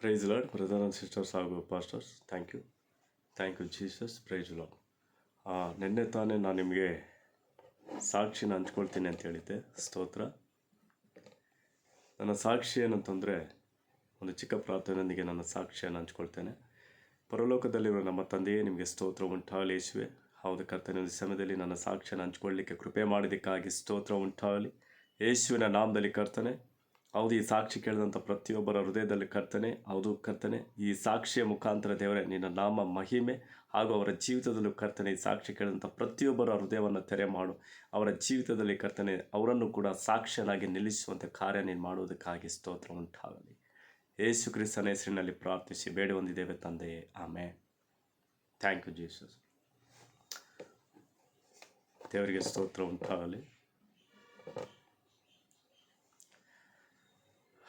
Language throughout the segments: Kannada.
Praise Lord brother and sisters ಹಾಗೂ pastors thank you thank you Jesus praise Lord ನಿನ್ನೆ ತಾನೇ ನಾನು ನಿಮಗೆ ಸಾಕ್ಷಿನ ಹಂಚ್ಕೊಳ್ತೀನಿ ಅಂತ ಹೇಳಿದ್ದೆ. ಸ್ತೋತ್ರ. ನನ್ನ ಸಾಕ್ಷಿ ಏನಂತಂದರೆ, ಒಂದು ಚಿಕ್ಕ ಪ್ರಾರ್ಥನೆಯೊಂದಿಗೆ ನನ್ನ ಸಾಕ್ಷಿಯನ್ನು ಹಂಚ್ಕೊಳ್ತೇನೆ. ಪರಲೋಕದಲ್ಲಿರುವ ನಮ್ಮ ತಂದೆಯೇ ನಿಮಗೆ ಸ್ತೋತ್ರ ಉಂಟಾಗಲಿ ಯೇಸುವೆ. ಹೌದು, ಕರ್ತನೆ ಒಂದು ಸಮಯದಲ್ಲಿ ನನ್ನ ಸಾಕ್ಷಿಯನ್ನು ಹಂಚ್ಕೊಳ್ಳಿಕ್ಕೆ ಕೃಪೆ ಮಾಡಿದ್ದಕ್ಕಾಗಿ ಸ್ತೋತ್ರ ಉಂಟಾಗಲಿ. ಯೇಸುವಿನ ನಾಮದಲ್ಲಿ ಕರ್ತನೆ ಹೌದು ಈ ಸಾಕ್ಷಿ ಕೇಳಿದಂಥ ಪ್ರತಿಯೊಬ್ಬರ ಹೃದಯದಲ್ಲಿ ಕರ್ತನೆ, ಹೌದು ಕರ್ತನೆ, ಈ ಸಾಕ್ಷಿಯ ಮುಖಾಂತರ ದೇವರೇ, ನಿನ್ನ ನಾಮ ಮಹಿಮೆ ಹಾಗೂ ಅವರ ಜೀವಿತದಲ್ಲೂ ಕರ್ತನೆ, ಈ ಸಾಕ್ಷಿ ಕೇಳಿದಂಥ ಪ್ರತಿಯೊಬ್ಬರ ಹೃದಯವನ್ನು ತೆರೆ ಮಾಡು. ಅವರ ಜೀವಿತದಲ್ಲಿ ಕರ್ತನೆ, ಅವರನ್ನು ಕೂಡ ಸಾಕ್ಷಿಯನಾಗಿ ನಿಲ್ಲಿಸುವಂಥ ಕಾರ್ಯ ನೀನು ಮಾಡುವುದಕ್ಕಾಗಿ ಸ್ತೋತ್ರ ಉಂಟಾಗಲಿ. ಯೇಸು ಕ್ರಿಸ್ತನ ಹೆಸರಿನಲ್ಲಿ ಪ್ರಾರ್ಥಿಸಿ, ಬೇಡ ಹೊಂದಿದ್ದೇವೆ ತಂದೆಯೇ ಆಮೆ ಥ್ಯಾಂಕ್ ಯು ಜೀಸಸ್ ದೇವರಿಗೆ ಸ್ತೋತ್ರ ಉಂಟಾಗಲಿ.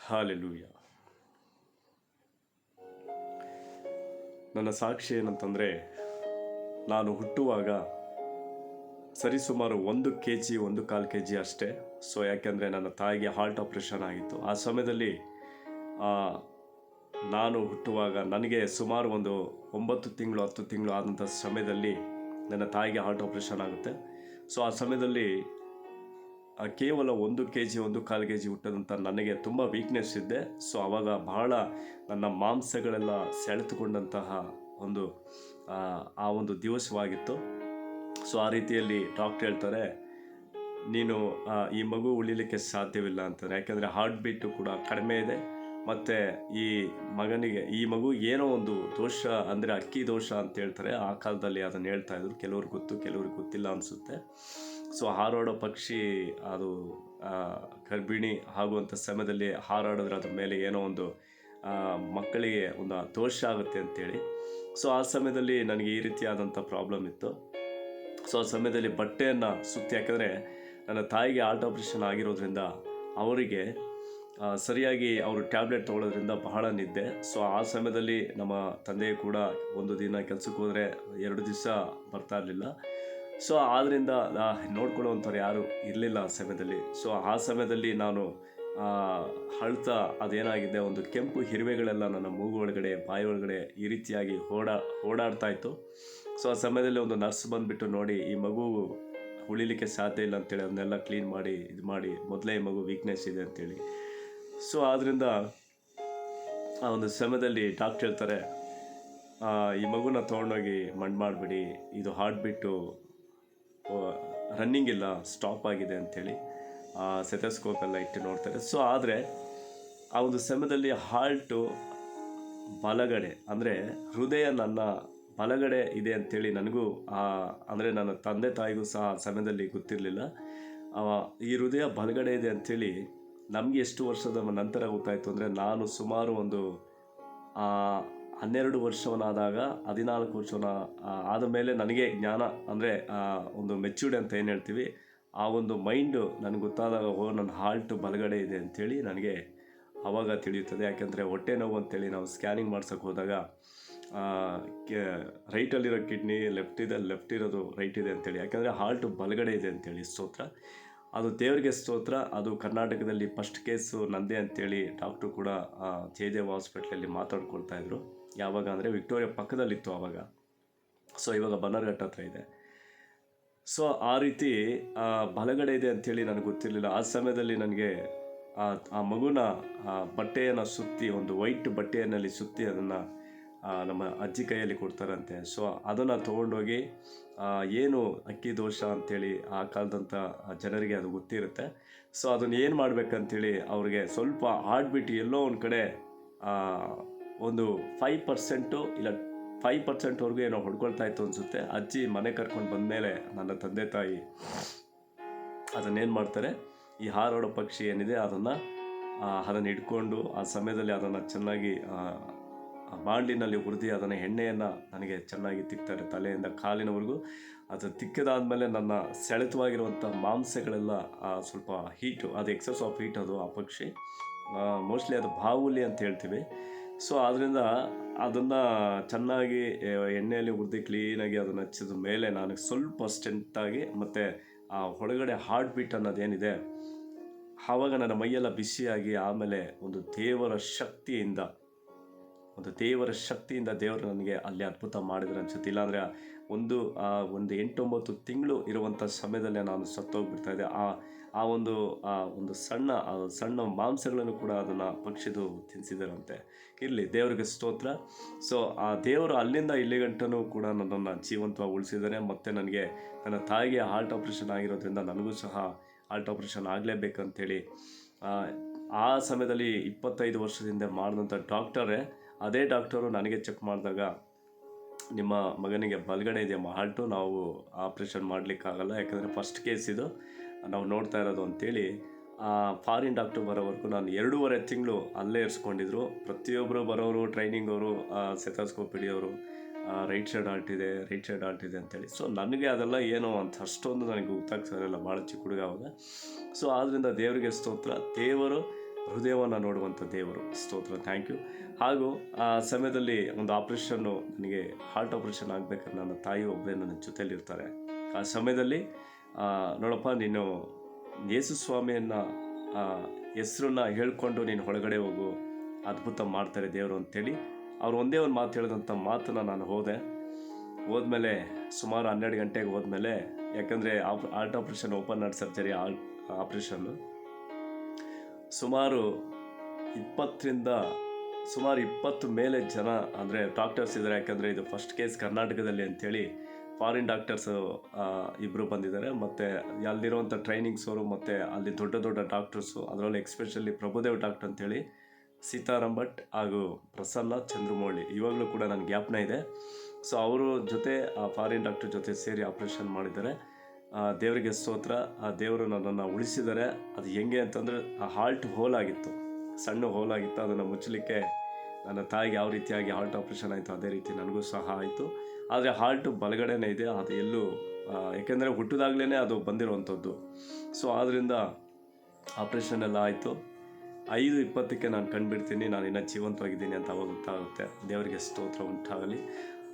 ಹಾಲೆಲೂಯ. ನನ್ನ ಸಾಕ್ಷಿ ಏನಂತಂದರೆ, ನಾನು ಹುಟ್ಟುವಾಗ ಸರಿಸುಮಾರು ಒಂದು ಕೆ ಜಿ ಒಂದು ಕಾಲು ಕೆ ಜಿ ಅಷ್ಟೇ. ಸೊ ಯಾಕೆಂದರೆ ನನ್ನ ತಾಯಿಗೆ ಹಾರ್ಟ್ ಆಪ್ರೇಷನ್ ಆಗಿತ್ತು. ಆ ಸಮಯದಲ್ಲಿ ನಾನು ಹುಟ್ಟುವಾಗ ನನಗೆ ಸುಮಾರು ಒಂದು ಒಂಬತ್ತು ತಿಂಗಳು, ಹತ್ತು ತಿಂಗಳು ಆದಂಥ ಸಮಯದಲ್ಲಿ ನನ್ನ ತಾಯಿಗೆ ಹಾರ್ಟ್ ಆಪ್ರೇಷನ್ ಆಗುತ್ತೆ. ಸೊ ಆ ಸಮಯದಲ್ಲಿ ಕೇವಲ ಒಂದು ಕೆ ಜಿ ಒಂದು ಕಾಲು ಕೆ ಜಿ ಹುಟ್ಟದಂಥ ನನಗೆ ತುಂಬ ವೀಕ್ನೆಸ್ ಇದ್ದೆ ಸೊ ಆವಾಗ ಬಹಳ ನನ್ನ ಮಾಂಸಗಳೆಲ್ಲ ಸೆಳೆತುಕೊಂಡಂತಹ ಒಂದು ಆ, ಒಂದು ದಿವಸವಾಗಿತ್ತು. ಸೊ ಆ ರೀತಿಯಲ್ಲಿ ಡಾಕ್ಟ್ರ್ ಹೇಳ್ತಾರೆ ನೀನು ಈ ಮಗು ಉಳಿಲಿಕ್ಕೆ ಸಾಧ್ಯವಿಲ್ಲ ಅಂತಾರೆ. ಯಾಕೆಂದರೆ ಹಾರ್ಟ್ ಬೀಟು ಕೂಡ ಕಡಿಮೆ ಇದೆ. ಮತ್ತು ಈ ಮಗನಿಗೆ ಈ ಮಗು ಏನೋ ಒಂದು ದೋಷ ಅಂದರೆ ಅಕ್ಕಿ ದೋಷ ಅಂತ ಹೇಳ್ತಾರೆ. ಆ ಕಾಲದಲ್ಲಿ ಅದನ್ನು ಹೇಳ್ತಾ ಇದ್ರು. ಕೆಲವ್ರಿಗೆ ಗೊತ್ತು ಕೆಲವ್ರಿಗೆ ಗೊತ್ತಿಲ್ಲ ಅನಿಸುತ್ತೆ. ಸೊ ಹಾರಾಡೋ ಪಕ್ಷಿ, ಅದು ಗರ್ಭಿಣಿ ಆಗುವಂಥ ಸಮಯದಲ್ಲಿ ಹಾರಾಡಿದ್ರೆ ಅದ್ರ ಮೇಲೆ ಏನೋ ಒಂದು ಮಕ್ಕಳಿಗೆ ಒಂದು ದೋಷ ಆಗುತ್ತೆ ಅಂತೇಳಿ. ಸೊ ಆ ಸಮಯದಲ್ಲಿ ನನಗೆ ಈ ರೀತಿಯಾದಂಥ ಪ್ರಾಬ್ಲಮ್ ಇತ್ತು. ಸೊ ಆ ಸಮಯದಲ್ಲಿ ಬಟ್ಟೆಯನ್ನು ಸುತ್ತಿ ಹಾಕಿದ್ರೆ ನನ್ನ ತಾಯಿಗೆ ಹಾರ್ಟ್ ಆಪ್ರೇಷನ್ ಆಗಿರೋದ್ರಿಂದ ಅವರಿಗೆ ಸರಿಯಾಗಿ ಅವರು ಟ್ಯಾಬ್ಲೆಟ್ ತೊಗೊಳೋದ್ರಿಂದ ಬಹಳ ನಿದ್ದೆ. ಸೊ ಆ ಸಮಯದಲ್ಲಿ ನಮ್ಮ ತಂದೆ ಕೂಡ ಒಂದು ದಿನ ಕೆಲಸಕ್ಕೆ ಹೋದರೆ ಎರಡು ದಿವಸ ಬರ್ತಾ ಇರಲಿಲ್ಲ. ಸೊ ಆದ್ದರಿಂದ ನೋಡ್ಕೊಳ್ಳುವಂಥವ್ರು ಯಾರು ಇರಲಿಲ್ಲ ಆ ಸಮಯದಲ್ಲಿ. ಸೊ ಆ ಸಮಯದಲ್ಲಿ ನಾನು ಅಳ್ತಾ ಅದೇನಾಗಿದೆ, ಒಂದು ಕೆಂಪು ಹಿರಿವೆಗಳೆಲ್ಲ ನನ್ನ ಮೂಗು ಒಳಗಡೆ, ಬಾಯಿ ಒಳಗಡೆ ಈ ರೀತಿಯಾಗಿ ಓಡಾ ಓಡಾಡ್ತಾ ಇತ್ತು. ಸೊ ಆ ಸಮಯದಲ್ಲಿ ಒಂದು ನರ್ಸ್ ಬಂದುಬಿಟ್ಟು ನೋಡಿ, ಈ ಮಗು ಉಳಿಲಿಕ್ಕೆ ಸಾಧ್ಯ ಇಲ್ಲ ಅಂತೇಳಿ ಅದನ್ನೆಲ್ಲ ಕ್ಲೀನ್ ಮಾಡಿ, ಇದು ಮಾಡಿ, ಮೊದಲೇ ಈ ಮಗು ವೀಕ್ನೆಸ್ ಇದೆ ಅಂತೇಳಿ. ಸೊ ಆದ್ದರಿಂದ ಆ ಒಂದು ಸಮಯದಲ್ಲಿ ಡಾಕ್ಟರ್ ಹೇಳ್ತಾರೆ ಈ ಮಗುನ ತೊಗೊಂಡೋಗಿ ಮಣ್ಣು ಮಾಡಿಬಿಡಿ, ಇದು ಹಾರ್ಟ್ ಬಿಟ್ಟು ರನ್ನಿಂಗ್ ಇಲ್ಲ ಸ್ಟಾಪ್ ಆಗಿದೆ ಅಂಥೇಳಿ ಸೆಟಸ್ಕೋಪ್ ಎಲ್ಲ ಇಟ್ಟು ನೋಡ್ತಾರೆ. ಸೊ ಆದರೆ ಆ ಒಂದು ಸಮಯದಲ್ಲಿ ಹಾರ್ಟು ಬಲಗಡೆ ಅಂದರೆ ಹೃದಯ ನನ್ನ ಬಲಗಡೆ ಇದೆ ಅಂಥೇಳಿ ನನಗೂ ಅಂದರೆ ನನ್ನ ತಂದೆ ತಾಯಿಗೂ ಸಹ ಆ ಸಮಯದಲ್ಲಿ ಗೊತ್ತಿರಲಿಲ್ಲ. ಈ ಹೃದಯ ಬಲಗಡೆ ಇದೆ ಅಂಥೇಳಿ ನಮಗೆ ಎಷ್ಟು ವರ್ಷದ ನಂತರ ಗೊತ್ತಾಯಿತು ಅಂದರೆ ನಾನು ಸುಮಾರು ಒಂದು ಆ, ಹನ್ನೆರಡು ವರ್ಷವನಾದಾಗ, ಹದಿನಾಲ್ಕು ವರ್ಷವನ ಆದ ಮೇಲೆ ನನಗೆ ಜ್ಞಾನ, ಅಂದರೆ ಒಂದು ಮೆಚ್ಯೂರ್ಡ್ ಅಂತ ಏನು ಹೇಳ್ತೀವಿ, ಆ ಒಂದು ಮೈಂಡು ನನಗೆ ಗೊತ್ತಾದಾಗ, ಓ ನನ್ನ ಹಾಲ್ಟ್ ಬಲಗಡೆ ಇದೆ ಅಂಥೇಳಿ ನನಗೆ ಆವಾಗ ತಿಳಿಯುತ್ತದೆ. ಯಾಕೆಂದರೆ ಹೊಟ್ಟೆ ನೋವು ಅಂತೇಳಿ ನಾವು ಸ್ಕ್ಯಾನಿಂಗ್ ಮಾಡ್ಸೋಕ್ಕೆ ಹೋದಾಗ ರೈಟಲ್ಲಿರೋ ಕಿಡ್ನಿ ಲೆಫ್ಟ್ ಇದೆ ಲೆಫ್ಟ್ ಇರೋದು ರೈಟ್ ಇದೆ ಅಂತೇಳಿ. ಯಾಕೆಂದರೆ ಹಾಲ್ಟ್ ಬಲಗಡೆ ಇದೆ ಅಂತೇಳಿ ಸ್ತೋತ್ರ. ಅದು ದೇವರಿಗೆ ಸ್ತೋತ್ರ, ಅದು ಕರ್ನಾಟಕದಲ್ಲಿ ಫಸ್ಟ್ ಕೇಸು ನಂದೇ ಅಂತೇಳಿ ಡಾಕ್ಟ್ರು ಕೂಡ ಜಯದೇವ್ ಹಾಸ್ಪಿಟ್ಲಲ್ಲಿ ಮಾತಾಡ್ಕೊಳ್ತಾ ಇದ್ರು. ಯಾವಾಗ ಅಂದರೆ ವಿಕ್ಟೋರಿಯಾ ಪಕ್ಕದಲ್ಲಿತ್ತು ಆವಾಗ. ಸೊ ಇವಾಗ ಬನ್ನರ್ಘಟ್ಟ ಹತ್ರ ಇದೆ. ಸೊ ಆ ರೀತಿ ಬಲಗಡೆ ಇದೆ ಅಂಥೇಳಿ ನನಗೆ ಗೊತ್ತಿರಲಿಲ್ಲ. ಆ ಸಮಯದಲ್ಲಿ ನನಗೆ ಆ ಆ ಮಗುನ, ಆ ಬಟ್ಟೆಯನ್ನು ಸುತ್ತಿ, ಒಂದು ವೈಟ್ ಬಟ್ಟೆಯನ್ನಲ್ಲಿ ಸುತ್ತಿ ಅದನ್ನು ನಮ್ಮ ಅಜ್ಜಿ ಕೈಯಲ್ಲಿ ಕೊಡ್ತಾರಂತೆ. ಸೊ ಅದನ್ನು ತೊಗೊಂಡೋಗಿ ಏನು ಅಕ್ಕಿ ದೋಷ ಅಂಥೇಳಿ ಆ ಕಾಲದಂಥ ಜನರಿಗೆ ಅದು ಗೊತ್ತಿರುತ್ತೆ. ಸೊ ಅದನ್ನು ಏನು ಮಾಡಬೇಕಂತೇಳಿ ಅವ್ರಿಗೆ ಸ್ವಲ್ಪ ಆಡ್ಬಿಟ್ಟು ಎಲ್ಲೋ ಒಂದು ಕಡೆ ಒಂದು ಫೈವ್ ಪರ್ಸೆಂಟು ಇಲ್ಲ ಫೈವ್ ಪರ್ಸೆಂಟ್ವರೆಗೂ ಏನೋ ಹೊಡ್ಕೊಳ್ತಾ ಇತ್ತು ಅನಿಸುತ್ತೆ. ಅಜ್ಜಿ ಮನೆ ಕರ್ಕೊಂಡು ಬಂದಮೇಲೆ ನನ್ನ ತಂದೆ ತಾಯಿ ಅದನ್ನೇನು ಮಾಡ್ತಾರೆ? ಈ ಹಾರಾಡೋ ಪಕ್ಷಿ ಏನಿದೆ ಅದನ್ನು ಅದನ್ನು ಇಟ್ಕೊಂಡು ಆ ಸಮಯದಲ್ಲಿ ಅದನ್ನು ಚೆನ್ನಾಗಿ ಬಾಂಡ್ಲಿನಲ್ಲಿ ಹುರಿದು ಅದನ್ನು ಎಣ್ಣೆಯನ್ನು ನನಗೆ ಚೆನ್ನಾಗಿ ತಿಕ್ತಾರೆ ತಲೆಯಿಂದ ಕಾಲಿನವರೆಗೂ. ಅದು ತಿಕ್ಕಿದಾದ್ಮೇಲೆ ನನ್ನ ಸೆಳೆತವಾಗಿರುವಂಥ ಮಾಂಸಗಳೆಲ್ಲ ಸ್ವಲ್ಪ ಹೀಟು ಅದು ಎಕ್ಸಸ್ ಆಫ್ ಹೀಟ್ ಅದು ಆ ಪಕ್ಷಿ. ಮೋಸ್ಟ್ಲಿ ಅದು ಬಾವುಲಿ ಅಂತ ಹೇಳ್ತೀವಿ. ಸೊ ಆದ್ದರಿಂದ ಅದನ್ನು ಚೆನ್ನಾಗಿ ಎಣ್ಣೆಯಲ್ಲಿ ಹುರಿದು ಕ್ಲೀನಾಗಿ ಅದನ್ನು ಹಚ್ಚಿದ ಮೇಲೆ ನನಗೆ ಸ್ವಲ್ಪ ಸ್ಟೆಂಟಾಗಿ ಮತ್ತು ಆ ಒಳಗಡೆ ಹಾರ್ಟ್ ಬೀಟ್ ಅನ್ನೋದೇನಿದೆ, ಆವಾಗ ನನ್ನ ಮೈಯೆಲ್ಲ ಬಿಸಿಯಾಗಿ ಆಮೇಲೆ ಒಂದು ದೇವರ ಶಕ್ತಿಯಿಂದ, ಒಂದು ದೇವರ ಶಕ್ತಿಯಿಂದ ದೇವರು ನನಗೆ ಅಲ್ಲಿ ಅದ್ಭುತ ಮಾಡಿದ್ರೆ ಅನ್ಸುತ್ತೆ. ಇಲ್ಲಾಂದರೆ ಒಂದು ಒಂದು ಎಂಟೊಂಬತ್ತು ತಿಂಗಳು ಇರುವಂಥ ಸಮಯದಲ್ಲೇ ನಾನು ಸತ್ತೋಗ್ಬಿಡ್ತಾ ಇದ್ದೆ. ಆ ಆ ಒಂದು ಆ ಒಂದು ಸಣ್ಣ ಸಣ್ಣ ಮಾಂಸಗಳನ್ನು ಕೂಡ ಅದನ್ನು ಪಕ್ಷಿದು ತಿನ್ನಿಸಿದರಂತೆ ಇರಲಿ, ದೇವರಿಗೆ ಸ್ತೋತ್ರ. ಸೊ ಆ ದೇವರು ಅಲ್ಲಿಂದ ಇಲ್ಲಿ ಗಂಟನೂ ಕೂಡ ನನ್ನನ್ನು ಜೀವಂತವಾಗಿ ಉಳಿಸಿದ್ದಾರೆ ಮತ್ತು ನನಗೆ ನನ್ನ ತಾಯಿಗೆ ಹಾರ್ಟ್ ಆಪ್ರೇಷನ್ ಆಗಿರೋದ್ರಿಂದ ನನಗೂ ಸಹ ಹಾರ್ಟ್ ಆಪ್ರೇಷನ್ ಆಗಲೇಬೇಕಂತೇಳಿ, ಆ ಸಮಯದಲ್ಲಿ ಇಪ್ಪತ್ತೈದು ವರ್ಷದಿಂದ ಮಾಡಿದಂಥ ಡಾಕ್ಟರೇ ಅದೇ ಡಾಕ್ಟರು ನನಗೆ ಚೆಕ್ ಮಾಡಿದಾಗ ನಿಮ್ಮ ಮಗನಿಗೆ ಬಲಗಡೆ ಇದೆಯಮ್ಮ ಹಾರ್ಟು ನಾವು ಆಪ್ರೇಷನ್ ಮಾಡಲಿಕ್ಕಾಗಲ್ಲ. ಯಾಕಂದರೆ ಫಸ್ಟ್ ಕೇಸ್ ಇದು. ನಾವು ನೋಡ್ತಾ ಇರೋದು ಅಂತೇಳಿ ಫಾರಿನ್ ಡಾಕ್ಟರ್ ಬರೋವರೆಗೂ ನಾನು ಎರಡೂವರೆ ತಿಂಗಳು ಅಲ್ಲೇ ಇರಿಸ್ಕೊಂಡಿದ್ರು. ಪ್ರತಿಯೊಬ್ಬರು ಬರೋರು, ಟ್ರೈನಿಂಗ್ ಅವರು ಸೆಥಾಸ್ಕೋಪ್ ಹಿಡಿಯೋರು ರೈಟ್ ಸೈಡ್ ಆಲ್ಟ್ ಇದೆ, ರೈಟ್ ಸೈಡ್ ಆಲ್ಟ್ ಇದೆ ಅಂತೇಳಿ. ಸೊ ನನಗೆ ಅದೆಲ್ಲ ಏನೋ ಅಂತ ಅಷ್ಟೊಂದು ನನಗೆ ಗೊತ್ತಾಗ್ತಿರಲಿಲ್ಲ ಭಾಳ ಚಿಕ್ಕ ಹುಡುಗ ಅವಾಗ. ಸೊ ಆದ್ದರಿಂದ ದೇವರಿಗೆ ಸ್ತೋತ್ರ. ದೇವರು ಹೃದಯವನ್ನು ನೋಡುವಂಥ ದೇವರು. ಸ್ತೋತ್ರ. ಥ್ಯಾಂಕ್ ಯು ಹಾಗೂ, ಆ, ಸಮಯದಲ್ಲಿ ಒಂದು ಆಪ್ರೇಷನ್ನು ನನಗೆ ಹಾರ್ಟ್ ಆಪ್ರೇಷನ್ ಆಗಬೇಕಾದ್ರೆ ನನ್ನ ತಾಯಿ ಒಬ್ಬರೇ ನನ್ನ ಜೊತೆಯಲ್ಲಿರ್ತಾರೆ ಆ ಸಮಯದಲ್ಲಿ ನೋಡಪ್ಪ, ನೀನು ಯೇಸು ಸ್ವಾಮಿಯನ್ನು ಹೆಸರನ್ನ ಹೇಳ್ಕೊಂಡು ನೀನು ಒಳಗಡೆ ಹೋಗು, ಅದ್ಭುತ ಮಾಡ್ತಾರೆ ದೇವರು ಅಂತೇಳಿ ಅವ್ರು ಒಂದೇ ಒಂದು ಮಾತು ಹೇಳಿದಂಥ ಮಾತನ್ನು ನಾನು ಹೋದೆ. ಹೋದ್ಮೇಲೆ ಸುಮಾರು ಹನ್ನೆರಡು ಗಂಟೆಗೆ ಹೋದ್ಮೇಲೆ, ಯಾಕಂದರೆ op, heart operation open heart surgery all, operation. ಸುಮಾರು ಇಪ್ಪತ್ತರಿಂದ, ಸುಮಾರು ಇಪ್ಪತ್ತು ಮೇಲೆ ಜನ, ಅಂದರೆ ಡಾಕ್ಟರ್ಸ್ ಇದ್ದಾರೆ, ಯಾಕಂದರೆ ಇದು ಫಸ್ಟ್ ಕೇಸ್ ಕರ್ನಾಟಕದಲ್ಲಿ ಅಂಥೇಳಿ ಫಾರಿನ್ ಡಾಕ್ಟರ್ಸು ಇಬ್ಬರು ಬಂದಿದ್ದಾರೆ. ಮತ್ತು ಅಲ್ಲಿರುವಂಥ ಟ್ರೈನಿಂಗ್ಸವರು ಮತ್ತು ಅಲ್ಲಿ ದೊಡ್ಡ ದೊಡ್ಡ ಡಾಕ್ಟರ್ಸು ಅದರಲ್ಲಿ ಎಕ್ಸ್ಪೆಷಲಿ ಪ್ರಭುದೇವ್ ಡಾಕ್ಟರ್ ಅಂತೇಳಿ ಸೀತಾರಾಮ್ ಭಟ್ ಹಾಗೂ ಪ್ರಸನ್ನ ಚಂದ್ರಮೌಳಿ, ಇವಾಗಲೂ ಕೂಡ ನನ್ನ ಜ್ಞಾಪನ ಇದೆ. ಸೊ ಅವರು ಜೊತೆ, ಆ ಫಾರಿನ್ ಡಾಕ್ಟರ್ ಜೊತೆ ಸೇರಿ ಆಪ್ರೇಷನ್ ಮಾಡಿದ್ದಾರೆ. ದೇವರಿಗೆ ಸ್ತೋತ್ರ. ಆ, ದೇವರು ನನ್ನನ್ನು ಉಳಿಸಿದ್ದಾರೆ. ಅದು ಹೆಂಗೆ ಅಂತಂದರೆ, ಆ ಹಾಲ್ಟ್ ಹೋಲ್ ಆಗಿತ್ತು. ಸಣ್ಣ ಹೋಲ್ ಆಗಿತ್ತು. ಅದನ್ನು ಮುಚ್ಚಲಿಕ್ಕೆ ನನ್ನ ತಾಯಿಗೆ ಯಾವ ರೀತಿಯಾಗಿ ಹಾರ್ಟ್ ಆಪ್ರೇಷನ್ ಆಯಿತು, ಅದೇ ರೀತಿ ನನಗೂ ಸಹ ಆಯಿತು. ಆದರೆ ಹಾರ್ಟ್ ಬಲಗಡೆನೇ ಇದೆ, ಅದು ಎಲ್ಲೂ ಏಕೆಂದರೆ ಹುಟ್ಟಿದಾಗಲೇ ಅದು ಬಂದಿರುವಂಥದ್ದು. ಸೊ ಆದ್ದರಿಂದ ಆಪ್ರೇಷನ್ ಎಲ್ಲ ಆಯಿತು. ಐದು ಇಪ್ಪತ್ತಕ್ಕೆ ನಾನು ಕಂಡುಬಿಡ್ತೀನಿ, ನಾನು ಇನ್ನೂ ಜೀವಂತವಾಗಿದ್ದೀನಿ ಅಂತ ಅವಾಗ ಗೊತ್ತಾಗುತ್ತೆ. ದೇವರಿಗೆ ಸ್ತೋತ್ರ ಉಂಟಾಗಲಿ.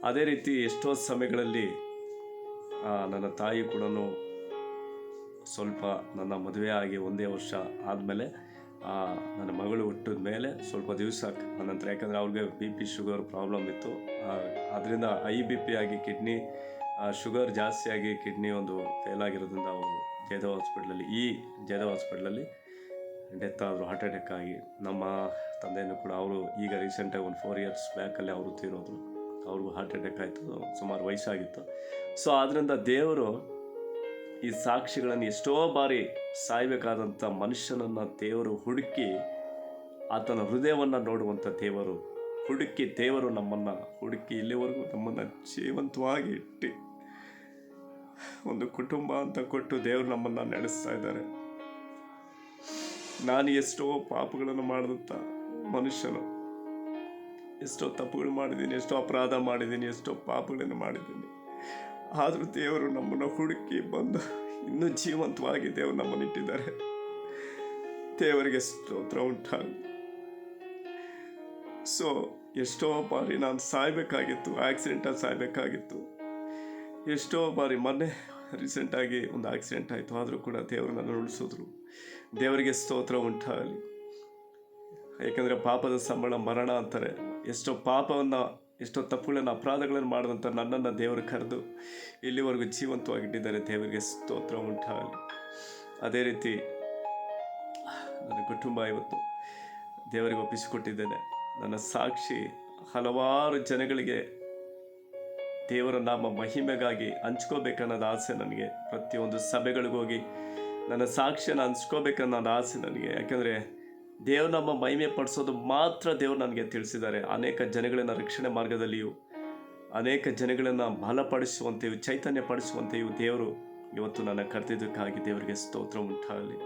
ಅದೇ ರೀತಿ ಎಷ್ಟೋ ಸಮಯಗಳಲ್ಲಿ ನನ್ನ ತಾಯಿ ಕೂಡ ಸ್ವಲ್ಪ ನನ್ನ ಮದುವೆ ಆಗಿ ಒಂದೇ ವರ್ಷ ಆದಮೇಲೆ ನನ್ನ ಮಗಳು ಹುಟ್ಟಿದ ಮೇಲೆ ಸ್ವಲ್ಪ ದಿವಸ ನಂತರ ಯಾಕಂದರೆ ಅವ್ರಿಗೆ ಬಿ ಪಿ ಶುಗರ್ ಪ್ರಾಬ್ಲಮ್ ಇತ್ತು. ಅದರಿಂದ ಐ ಬಿ ಪಿ ಆಗಿ ಕಿಡ್ನಿ ಶುಗರ್ ಜಾಸ್ತಿ ಆಗಿ ಕಿಡ್ನಿ ಒಂದು ಫೇಲ್ ಆಗಿರೋದ್ರಿಂದ ಅವರು ಜಯದೇವ ಹಾಸ್ಪಿಟ್ಲಲ್ಲಿ ಈ ಜಯದೇವ ಹಾಸ್ಪಿಟ್ಲಲ್ಲಿ ಡೆತ್ ಆದರು ಹಾರ್ಟ್ ಅಟ್ಯಾಕ್ ಆಗಿ ನಮ್ಮ ತಂದೆಯನ್ನು ಕೂಡ ಅವರು ಈಗ ರೀಸೆಂಟಾಗಿ ಒಂದು ಫೋರ್ ಇಯರ್ಸ್ ಬ್ಯಾಕಲ್ಲಿ ಅವರು ತೀರೋದ್ರು. ಅವ್ರಿಗೂ ಹಾರ್ಟ್ ಅಟ್ಯಾಕ್ ಆಯಿತು, ಸುಮಾರು ವಯಸ್ಸಾಗಿತ್ತು. ಸೊ ಆದ್ದರಿಂದ ದೇವರು ಈ ಸಾಕ್ಷಿಗಳನ್ನು ಎಷ್ಟೋ ಬಾರಿ ಸಾಯಬೇಕಾದಂಥ ಮನುಷ್ಯನನ್ನು ದೇವರು ಹುಡುಕಿ ಆತನ ಹೃದಯವನ್ನು ನೋಡುವಂಥ ದೇವರು, ಹುಡುಕಿ ದೇವರು ನಮ್ಮನ್ನು, ಹುಡುಕಿ ಇಲ್ಲಿವರೆಗೂ ನಮ್ಮನ್ನು ಜೀವಂತವಾಗಿ ಇಟ್ಟು ಒಂದು ಕುಟುಂಬ ಅಂತ ಕೊಟ್ಟು ದೇವರು ನಮ್ಮನ್ನು ನಡೆಸ್ತಾ ಇದ್ದಾರೆ. ನಾನು ಎಷ್ಟೋ ಪಾಪಗಳನ್ನು ಮಾಡಿದಂಥ ಮನುಷ್ಯನು, ಎಷ್ಟೋ ತಪ್ಪುಗಳು ಮಾಡಿದ್ದೀನಿ, ಎಷ್ಟೋ ಅಪರಾಧ ಮಾಡಿದ್ದೀನಿ, ಎಷ್ಟೋ ಪಾಪಗಳನ್ನು ಮಾಡಿದ್ದೀನಿ. ಆದರೂ ದೇವರು ನಮ್ಮನ್ನು ಹುಡುಕಿ ಬಂದು ಇನ್ನೂ ಜೀವಂತವಾಗಿ ದೇವರು ನಮ್ಮನ್ನು ಇಟ್ಟಿದ್ದಾರೆ. ದೇವರಿಗೆ ಸ್ತೋತ್ರ ಉಂಟಾಗ ಸೊ ಎಷ್ಟೋ ಬಾರಿ ನಾನು ಸಾಯ್ಬೇಕಾಗಿತ್ತು ಆಕ್ಸಿಡೆಂಟಲ್ಲಿ ಸಾಯ್ಬೇಕಾಗಿತ್ತು. ಎಷ್ಟೋ ಬಾರಿ ಮೊನ್ನೆ ರೀಸೆಂಟಾಗಿ ಒಂದು ಆಕ್ಸಿಡೆಂಟ್ ಆಯಿತು, ಆದರೂ ಕೂಡ ದೇವರು ನನ್ನ ಉಳಿಸಿದ್ರು. ದೇವರಿಗೆ ಸ್ತೋತ್ರ ಉಂಟಾಗಲಿ. ಯಾಕೆಂದರೆ ಪಾಪದ ಸಂಬಳ ಮರಣ ಅಂತಾರೆ. ಎಷ್ಟೋ ಪಾಪವನ್ನು ಎಷ್ಟೋ ತಪ್ಪುಗಳನ್ನು, ಅಪರಾಧಗಳನ್ನು ಮಾಡಿದಂಥ ನನ್ನನ್ನು ದೇವರು ಕರೆದು ಇಲ್ಲಿವರೆಗೂ ಜೀವಂತವಾಗಿಟ್ಟಿದ್ದಾರೆ. ದೇವರಿಗೆ ಸ್ತೋತ್ರ ಉಂಟಾಗಲಿ. ಅದೇ ರೀತಿ ನನ್ನ ಕುಟುಂಬ ಇವತ್ತು ದೇವರಿಗೆ ಒಪ್ಪಿಸಿಕೊಟ್ಟಿದ್ದೇನೆ. ನನ್ನ ಸಾಕ್ಷಿ ಹಲವಾರು ಜನಗಳಿಗೆ ದೇವರ ನಾಮ ಮಹಿಮೆಗಾಗಿ ಹಂಚ್ಕೋಬೇಕನ್ನೋದು ಆಸೆ ನನಗೆ. ಪ್ರತಿಯೊಂದು ಸಭೆಗಳಿಗೋಗಿ ನನ್ನ ಸಾಕ್ಷಿಯನ್ನು ಹಂಚ್ಕೋಬೇಕನ್ನೋದು ಆಸೆ ನನಗೆ. ಯಾಕಂದರೆ ದೇವ್ರ ನಮ್ಮ ಮಹಿಮೆ ಪಡಿಸೋದು ಮಾತ್ರ ದೇವರು ನನಗೆ ತಿಳಿಸಿದ್ದಾರೆ. ಅನೇಕ ಜನಗಳನ್ನ ರಕ್ಷಣೆ ಮಾರ್ಗದಲ್ಲಿಯೂ, ಅನೇಕ ಜನಗಳನ್ನು ಬಲಪಡಿಸುವಂತೆಯೂ ಚೈತನ್ಯ ಪಡಿಸುವಂತೆಯೂ ದೇವರು ಇವತ್ತು ನನ್ನ ಕರೆದಿದ್ದಕ್ಕಾಗಿ ದೇವರಿಗೆ ಸ್ತೋತ್ರ ಉಂಟಾಗಲಿ.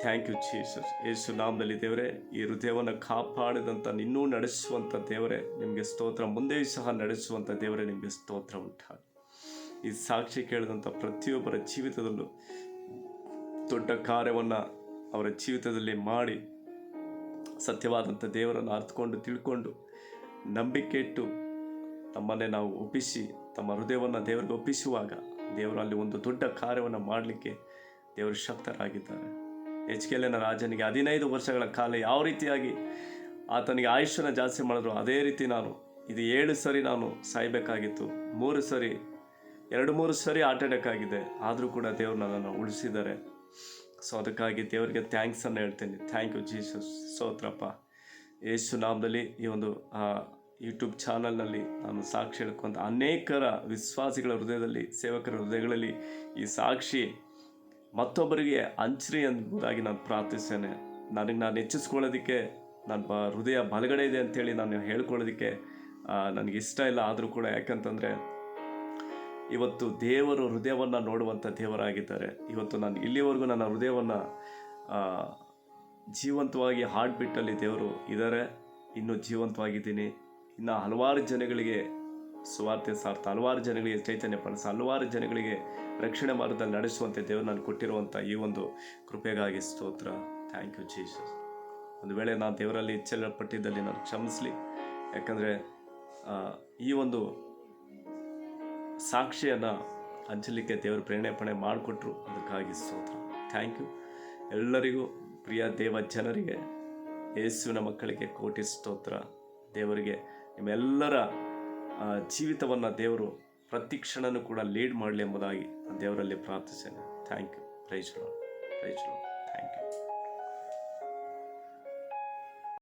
ಥ್ಯಾಂಕ್ ಯು ಜೀಸಸ್ ಯೇಸು ನಾಮದಲ್ಲಿ ದೇವರೇ, ಈ ಹೃದಯವನ್ನು ಕಾಪಾಡಿದಂಥ ಇನ್ನೂ ನಡೆಸುವಂಥ ದೇವರೇ, ನಿಮಗೆ ಸ್ತೋತ್ರ, ಮುಂದೆಯೂ ಸಹ ನಡೆಸುವಂಥ ದೇವರೇ, ನಿಮಗೆ ಸ್ತೋತ್ರ ಉಂಟಾಗಲಿ. ಈ ಸಾಕ್ಷಿ ಕೇಳಿದಂಥ ಪ್ರತಿಯೊಬ್ಬರ ಜೀವಿತದಲ್ಲೂ ದೊಡ್ಡ ಕಾರ್ಯವನ್ನು ಅವರ ಜೀವಿತದಲ್ಲಿ ಮಾಡಿ ಸತ್ಯವಾದಂಥ ದೇವರನ್ನು ಅರ್ಥಕೊಂಡು ತಿಳ್ಕೊಂಡು ನಂಬಿಕೆ ಇಟ್ಟು ತಮ್ಮನ್ನೇ ನಾವು ಒಪ್ಪಿಸಿ, ತಮ್ಮ ಹೃದಯವನ್ನು ದೇವರಿಗೆ ಒಪ್ಪಿಸುವಾಗ ದೇವರಲ್ಲಿ ಒಂದು ದೊಡ್ಡ ಕಾರ್ಯವನ್ನು ಮಾಡಲಿಕ್ಕೆ ದೇವರು ಶಕ್ತರಾಗಿದ್ದಾರೆ. ಎಚ್ ಕೆ ರಾಜನಿಗೆ ಹದಿನೈದು ವರ್ಷಗಳ ಕಾಲ ಯಾವ ರೀತಿಯಾಗಿ ಆತನಿಗೆ ಆಯುಷ್ಯನ ಜಾಸ್ತಿ ಮಾಡಿದ್ರು, ಅದೇ ರೀತಿ ನಾನು ಇದು ಏಳು ಸರಿ ನಾನು ಸಾಯಬೇಕಾಗಿತ್ತು, ಮೂರು ಸರಿ, ಎರಡು ಮೂರು ಸರಿ ಅಟ್ಯಾಕ್ ಆಗಿದೆ ಆದರೂ ಕೂಡ ದೇವರು ನನ್ನನ್ನು ಉಳಿಸಿದ್ದಾರೆ. ಸೊ ಅದಕ್ಕಾಗಿ ದೇವರಿಗೆ ಥ್ಯಾಂಕ್ಸನ್ನು ಹೇಳ್ತೇನೆ. ಥ್ಯಾಂಕ್ ಯು ಜೀಸಸ್ ಸೋತ್ರಪ್ಪ ಯೇಸು ನಾಮದಲ್ಲಿ ಈ ಒಂದು ಯೂಟ್ಯೂಬ್ ಚಾನಲ್ನಲ್ಲಿ ನಾನು ಸಾಕ್ಷಿ ಹೇಳ್ಕೊಂತ ಅನೇಕರ ವಿಶ್ವಾಸಿಗಳ ಹೃದಯದಲ್ಲಿ, ಸೇವಕರ ಹೃದಯಗಳಲ್ಲಿ ಈ ಸಾಕ್ಷಿ ಮತ್ತೊಬ್ಬರಿಗೆ ಹಂಚ್ರಿ ಎಂಬುದಾಗಿ ನಾನು ಪ್ರಾರ್ಥಿಸ್ತೇನೆ. ನನಗೆ ನಾನು ಹೆಚ್ಚಿಸ್ಕೊಳ್ಳೋದಕ್ಕೆ, ನನ್ನ ಹೃದಯ ಬಲಗಡೆ ಇದೆ ಅಂತೇಳಿ ನಾನು ಹೇಳ್ಕೊಳ್ಳೋದಕ್ಕೆ ನನಗೆ ಇಷ್ಟ ಇಲ್ಲ ಆದರೂ ಕೂಡ. ಯಾಕಂತಂದರೆ ಇವತ್ತು ದೇವರು ಹೃದಯವನ್ನು ನೋಡುವಂಥ ದೇವರಾಗಿದ್ದಾರೆ. ಇವತ್ತು ನಾನು ಇಲ್ಲಿವರೆಗೂ ನನ್ನ ಹೃದಯವನ್ನು ಜೀವಂತವಾಗಿ ಹಾರ್ಟ್ ಬಿಟ್ಟಲ್ಲಿ ದೇವರು ಇದ್ದಾರೆ. ಇನ್ನೂ ಜೀವಂತವಾಗಿದ್ದೀನಿ. ಇನ್ನು ಹಲವಾರು ಜನಗಳಿಗೆ ಸುವಾರ್ತೆ ಸಾರ್ಥ, ಹಲವಾರು ಜನಗಳಿಗೆ ಚೈತನ್ಯ ಪಡಿಸ, ಹಲವಾರು ಜನಗಳಿಗೆ ರಕ್ಷಣೆ ಮಾರ್ಗದಲ್ಲಿ ನಡೆಸುವಂತೆ ದೇವರು ನಾನು ಕೊಟ್ಟಿರುವಂಥ ಈ ಒಂದು ಕೃಪೆಗಾಗಿ ಸ್ತೋತ್ರ. ಥ್ಯಾಂಕ್ ಯು ಜೀಸಸ್ ಒಂದು ವೇಳೆ ನಾನು ದೇವರಲ್ಲಿ ಇಚ್ಛೆಪಟ್ಟಿದ್ದಲ್ಲಿ ನಾನು ಕ್ಷಮಿಸಲಿ. ಯಾಕಂದರೆ ಈ ಒಂದು ಸಾಕ್ಷಿಯನ್ನು ಹಂಚಲಿಕ್ಕೆ ದೇವರು ಪ್ರೇರಣೆಪಣೆ ಮಾಡಿಕೊಟ್ರು. ಅದಕ್ಕಾಗಿ ಸ್ತೋತ್ರ. ಥ್ಯಾಂಕ್ ಯು ಎಲ್ಲರಿಗೂ ಪ್ರಿಯ ದೇವ ಜನರಿಗೆ, ಯೇಸುವಿನ ಮಕ್ಕಳಿಗೆ ಕೋಟಿ ಸ್ತೋತ್ರ. ದೇವರಿಗೆ, ನಿಮ್ಮೆಲ್ಲರ ಜೀವಿತವನ್ನು ದೇವರು ಪ್ರತಿ ಕ್ಷಣನೂ ಕೂಡ ಲೀಡ್ ಮಾಡಲಿ ಎಂಬುದಾಗಿ ದೇವರಲ್ಲಿ ಪ್ರಾರ್ಥಿಸ್ತೇನೆ thank you praise praise thank you